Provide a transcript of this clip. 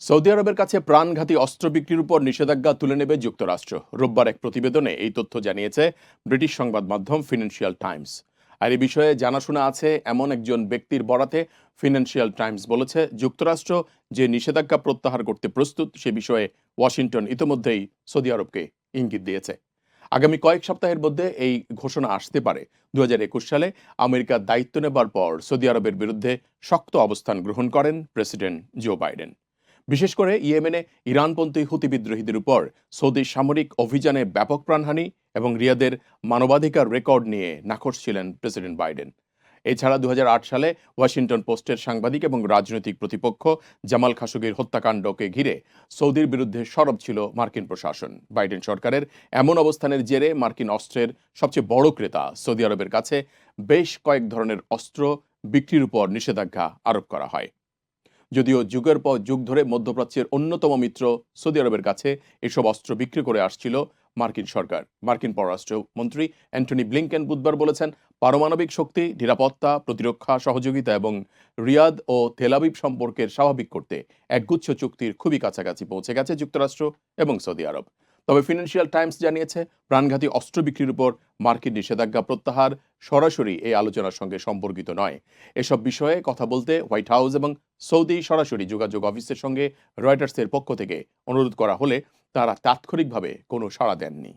Saudi আরবের কাছে প্রাণঘাতী অস্ত্র বিক্রির উপর নিষেধাজ্ঞা তুলে নেবে যুক্তরাষ্ট্র। রোববার এক প্রতিবেদনে এই তথ্য জানিয়েছে ব্রিটিশ সংবাদ মাধ্যম ফিনান্সিয়াল টাইমস। আর এই বিষয়ে জানাশোনা আছে এমন একজন ব্যক্তির বরাতে ফিনান্সিয়াল টাইমস বলেছে, যুক্তরাষ্ট্র যে নিষেধাজ্ঞা প্রত্যাহার করতে প্রস্তুত, সে বিষয়ে ওয়াশিংটন ইতোমধ্যেই সৌদি আরবকে ইঙ্গিত দিয়েছে। আগামী কয়েক সপ্তাহের মধ্যে এই ঘোষণা আসতে পারে। দু হাজার একুশ সালে আমেরিকার দায়িত্ব নেবার পর সৌদি আরবের বিরুদ্ধে শক্ত অবস্থান গ্রহণ করেন প্রেসিডেন্ট জো বাইডেন। বিশেষ করে ইয়েমেনে ইরানপন্থী হুতি বিদ্রোহীদের উপর সৌদি সামরিক অভিযানে ব্যাপক প্রাণহানি এবং রিয়াদের মানবাধিকার রেকর্ড নিয়ে নাখোশ ছিলেন প্রেসিডেন্ট বাইডেন। এছাড়া দু হাজার আট সালে ওয়াশিংটন পোস্টের সাংবাদিক এবং রাজনৈতিক প্রতিপক্ষ জামাল খাশোগির হত্যাকাণ্ডকে ঘিরে সৌদির বিরুদ্ধে সরব ছিল মার্কিন প্রশাসন। বাইডেন সরকারের এমন অবস্থানের জেরে মার্কিন অস্ত্রের সবচেয়ে বড় ক্রেতা সৌদি আরবের কাছে বেশ কয়েক ধরনের অস্ত্র বিক্রির উপর নিষেধাজ্ঞা আরোপ করা হয়। যদিও যুগের পর যুগ ধরে মধ্যপ্রাচ্যের অন্যতম মিত্র সৌদি আরবের কাছে এসব অস্ত্র বিক্রি করে আসছিল মার্কিন সরকার। মার্কিন পররাষ্ট্রমন্ত্রী অ্যান্টনি ব্লিংকেন বুধবার বলেছেন, পারমাণবিক শক্তি, নিরাপত্তা, প্রতিরক্ষা, সহযোগিতা এবং রিয়াদ ও তেলাবিব সম্পর্কের স্বাভাবিক করতে একগুচ্ছ চুক্তির খুবই কাছাকাছি পৌঁছে গেছে যুক্তরাষ্ট্র এবং সৌদি আরব। তবে ফিনান্সিয়াল টাইমস জানিয়েছে, প্রাণঘাতী অস্ত্র বিক্রির উপর মার্কিন নিষেধাজ্ঞা প্রত্যাহার সরাসরি এই আলোচনার সঙ্গে সম্পর্কিত নয়। এসব বিষয়ে কথা বলতে হোয়াইট হাউস এবং সৌদি সরাসরি যোগাযোগ অফিসের সঙ্গে রয়টার্সের পক্ষ থেকে অনুরোধ করা হলে তারা তাৎক্ষণিকভাবে কোনো সাড়া দেননি।